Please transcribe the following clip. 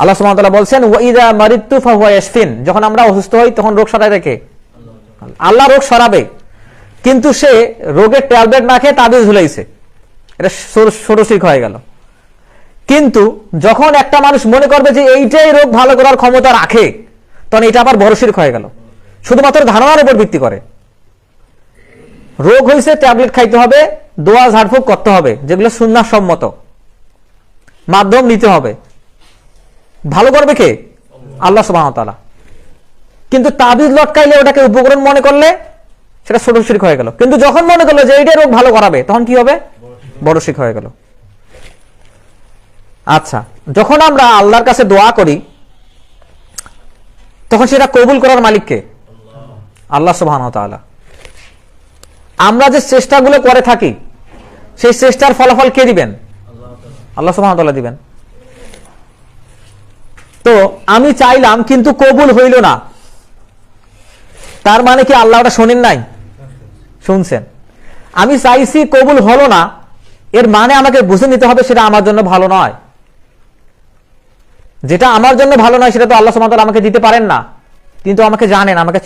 আল্লাহ সুবহানাহু বলছেন ওয়াইদা মারিত্তু ফাহুয়া ইয়াশফিন। যখন আমরা অসুস্থ হই, তখন রোগ সরায় রেখে। আল্লাহ রোগ সরাবে। কিন্তু সে রোগের ট্যাবলেট না খেয়ে তাবিজ ঝুলাইছে। এটা ষোড়শিক হয়ে গেল। কিন্তু যখন একটা মানুষ মনে করবে যে এইটাই রোগ ভালো করার ক্ষমতা রাখে, তখন এটা আবার বড় শিরক হয়ে গেল। শুধুমাত্র ধারণার উপর ভিত্তি করে। রোগ হয়েছে ট্যাবলেট খাইতে হবে, দোয়া ঝাড়ফুঁক করতে হবে, যেগুলো সুন্নাহ সম্মত মাধ্যম নিতে হবে। ভালো করবে কে? আল্লাহ সুবাহতালা কিন্তু তাবিজ লটকাইলে ওটাকে উপকরণ মনে করলে সেটা ছোট শিখ হয়ে গেল। কিন্তু যখন মনে করল যে এইটাই রোগ ভালো করাবে, তখন কি হবে? বড় শিখ হয়ে গেল। আচ্ছা যখন আমরা আল্লাহর কাছে দোয়া করি, তখন সেটা কবুল করার মালিককে আল্লাহ সুবহান আমরা যে চেষ্টাগুলো করে থাকি, সেই চেষ্টার ফলাফল কে দিবেন? আল্লাহ সুবহান দিবেন। তো আমি চাইলাম, কিন্তু কবুল হইল না। তার মানে কি আল্লাহ ওটা শোনেন নাই? শুনছেন। আমি চাইছি কবুল হলো না, এর মানে আমাকে বুঝে নিতে হবে সেটা আমার জন্য ভালো নয়। যেটা আমার জন্য ভালো নয়, সেটা তো আল্লাহ সুবহানাহু আমাকে দিতে পারেন না। কিন্তু আমাকে জানেন, আমাকে।